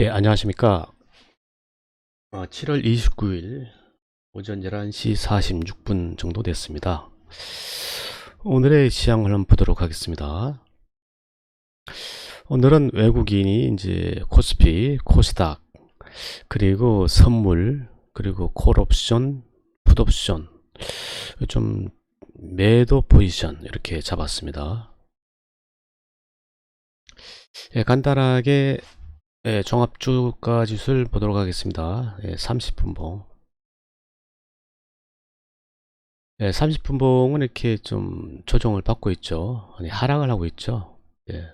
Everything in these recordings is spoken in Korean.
예, 안녕하십니까. 어, 7월 29일 오전 11시 46분 정도 됐습니다. 오늘의 시황을 한번 보도록 하겠습니다. 오늘은 외국인이 이제 코스피, 코스닥, 그리고 선물, 그리고 콜옵션, 풋옵션, 좀 매도 포지션 이렇게 잡았습니다. 예, 간단하게 예, 종합주가 지수를 보도록 하겠습니다. 예, 30분봉. 예, 30분봉은 이렇게 좀 조정을 받고 있죠. 아니, 하락을 하고 있죠. 예.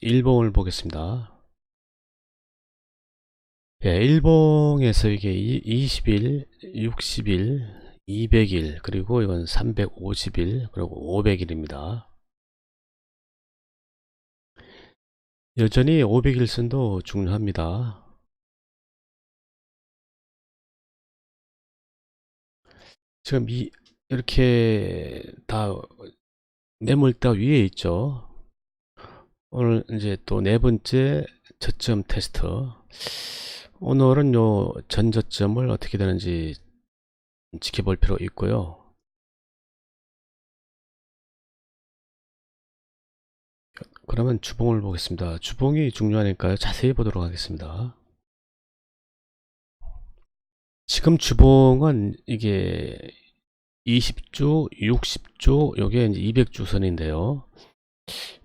일봉을 보겠습니다. 예, 일봉에서 이게 20일, 60일, 200일, 그리고 이건 350일, 그리고 500일입니다. 여전히 500일선도 중요합니다. 지금 이 이렇게 다 매물대 위에 있죠. 오늘 이제 또 네 번째 저점 테스트. 오늘은 요 전저점을 어떻게 되는지 지켜볼 필요 있고요. 그러면 주봉을 보겠습니다. 주봉이 중요하니까요. 자세히 보도록 하겠습니다. 지금 주봉은 이게 20주, 60주, 요게 이제 200주 선인데요.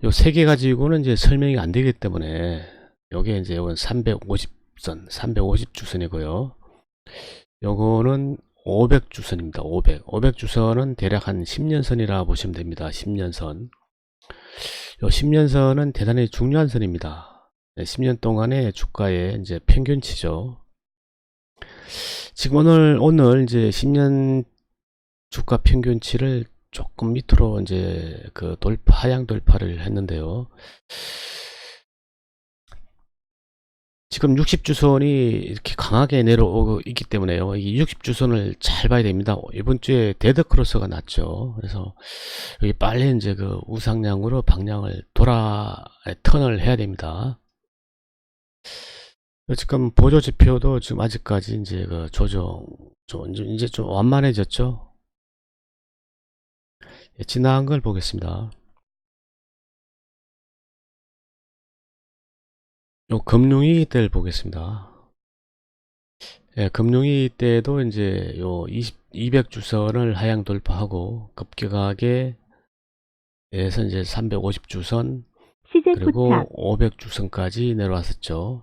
요 세 개 가지고는 이제 설명이 안 되기 때문에 요게 이제 요건 350선, 350주 선이고요. 요거는 500주 선입니다. 500. 500주 선은 대략 한 10년 선이라 보시면 됩니다. 10년 선. 요 10년 선은 대단히 중요한 선입니다. 10년 동안의 주가의 이제 평균치죠. 지금 오늘, 오늘 이제 10년 주가 평균치를 조금 밑으로 이제 그 돌파, 하향 돌파를 했는데요. 지금 60주선이 이렇게 강하게 내려오고 있기 때문에요. 이 60주선을 잘 봐야 됩니다. 이번 주에 데드 크로스가 났죠. 그래서 여기 빨리 이제 그 우상향으로 방향을 돌아 턴을 해야 됩니다. 지금 보조 지표도 지금 아직까지 이제 그 조정 좀 이제 좀 완만해졌죠. 예, 지나간 걸 보겠습니다. 요 금융위 때를 보겠습니다. 예, 금융위 때도 이제 요 20, 200주선을 하향 돌파하고 급격하게 에서 이제 350주선 시제 그리고 포착, 500주선까지 내려왔었죠.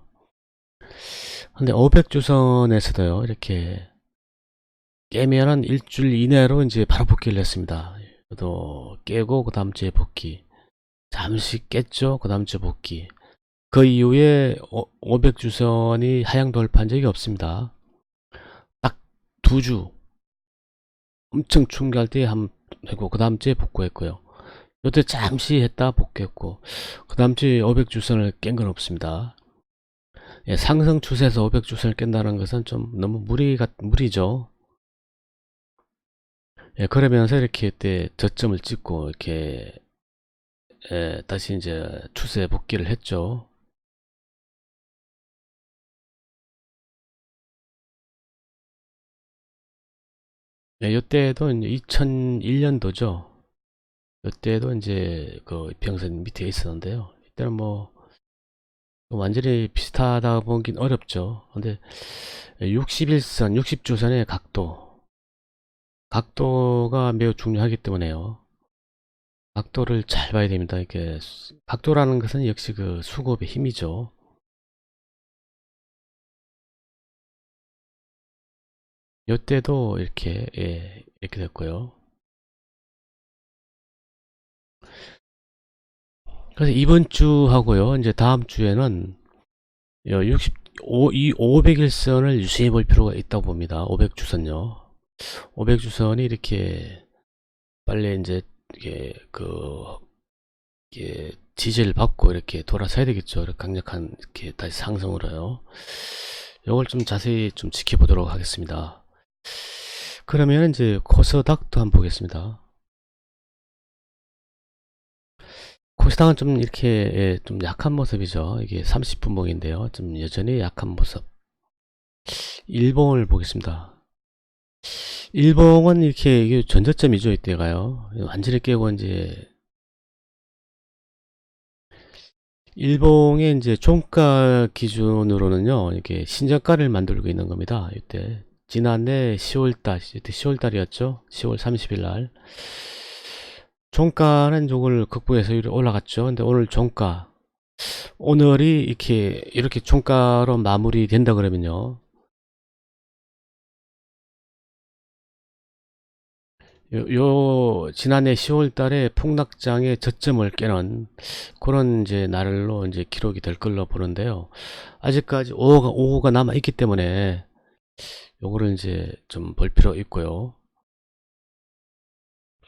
근데 500주선에서도요, 이렇게 깨면은 일주일 이내로 이제 바로 복귀를 했습니다. 또 깨고 그 다음 주에 복귀. 잠시 깼죠. 그 다음 주에 복귀. 그 이후에 500주선이 하향 돌파한 적이 없습니다. 딱 두 주. 엄청 충격할 때 한, 했고, 그 다음 주에 복구했고요. 요때 잠시 했다 복귀했고, 그 다음 주에 500주선을 깬 건 없습니다. 예, 상승 추세에서 500주선을 깬다는 것은 좀 너무 무리, 같, 무리죠. 예, 그러면서 이렇게 때 저점을 찍고, 이렇게, 예, 다시 이제 추세 복귀를 했죠. 예, 요때도 이제 2001년도죠. 요때도 이제 그 평선 밑에 있었는데요. 이때는 뭐 완전히 비슷하다 보긴 어렵죠. 근데 61선, 60주선의 각도, 각도가 매우 중요하기 때문에요. 각도를 잘 봐야 됩니다. 이게 각도라는 것은 역시 그 수급의 힘이죠. 요때도 이렇게 예, 이렇게 됐고요. 그래서 이번 주 하고요. 이제 다음 주에는 65, 이 500일선을 유지해 볼 필요가 있다고 봅니다. 500주선요. 500주선이 이렇게 빨리 이제 이게 그 이게 지지를 받고 이렇게 돌아서야 되겠죠. 이렇게 강력한 이렇게 다시 상승으로요. 이걸 좀 자세히 좀 지켜보도록 하겠습니다. 그러면 이제 코스닥도 한번 보겠습니다. 코스닥은 좀 이렇게 예, 좀 약한 모습이죠. 이게 30분봉인데요. 좀 여전히 약한 모습. 일봉을 보겠습니다. 일봉은 이렇게 전저점이죠 이때가요. 완전히 깨고 이제 일봉의 이제 종가 기준으로는요 이게 신저가를 만들고 있는 겁니다. 이때 지난해 10월달 이때 10월달이었죠. 10월 30일 날 종가는 요걸 극복해서 올라갔죠. 근데 오늘 종가 오늘이 이렇게 이렇게 종가로 마무리 된다 그러면요. 요, 요 지난해 10월 달에 폭락장의 저점을 깨는 그런 이제 날로 이제 기록이 될 걸로 보는데요. 아직까지 오후가, 오후가 남아 있기 때문에 요거를 이제 좀 볼 필요 있고요.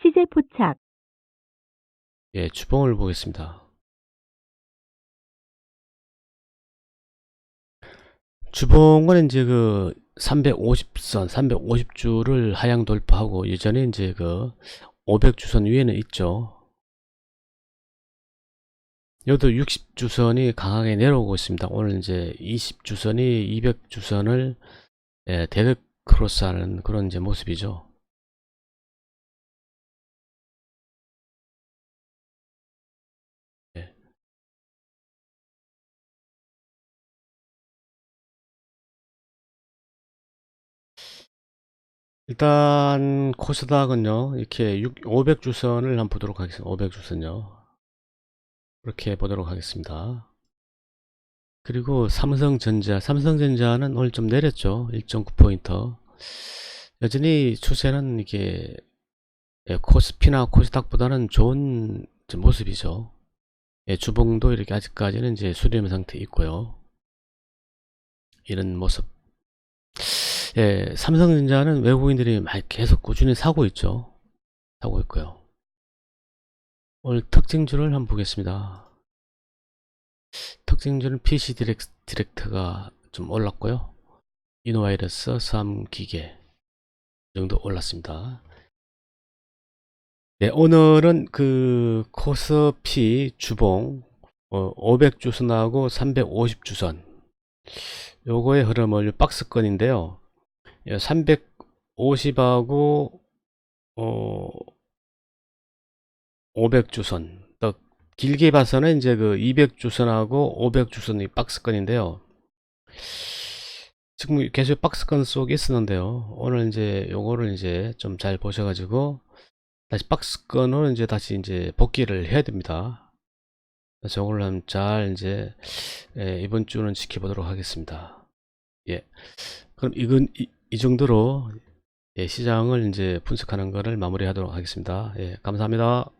시제 포착, 예, 주봉을 보겠습니다. 주봉은 이제 그 350선, 350주를 하향 돌파하고 예전에 이제 그 500주선 위에는 있죠. 여기도 60주선이 강하게 내려오고 있습니다. 오늘 이제 20주선이 200주선을 예, 데드 크로스하는 그런 이제 모습이죠. 예. 일단 코스닥은요 이렇게 500주선을 한번 보도록 하겠습니다 500주선요 이렇게 보도록 하겠습니다 그리고 삼성전자 삼성전자는 오늘 좀 내렸죠 1.9포인트 여전히 추세는 이게 예, 코스피나 코스닥보다는 좋은 좀 모습이죠 예, 주봉도 이렇게 아직까지는 이제 수렴 상태 있고요 이런 모습 예, 삼성전자는 외국인들이 계속 꾸준히 사고 있죠. 사고 있고요. 오늘 특징주를 한번 보겠습니다. 특징주는 PC 디렉, 디렉트가 좀 올랐고요. 이노바이러스 3기계 정도 올랐습니다. 네, 오늘은 그 코스피 주봉 어, 500주선하고 350주선 요거의 흐름을 박스권인데요. 350하고 어 500주선 또 길게 봐서는 이제 그 200주선하고 500주선이 박스권인데요. 지금 계속 박스권 속에 있었는데요. 오늘 이제 요거를 이제 좀 잘 보셔가지고 다시 박스권으로 이제 다시 이제 복귀를 해야 됩니다. 저걸 한번 잘 이제 예, 이번 주는 지켜보도록 하겠습니다. 예. 그럼 이건 이, 이 정도로 예, 시장을 이제 분석하는 것을 마무리하도록 하겠습니다. 예, 감사합니다.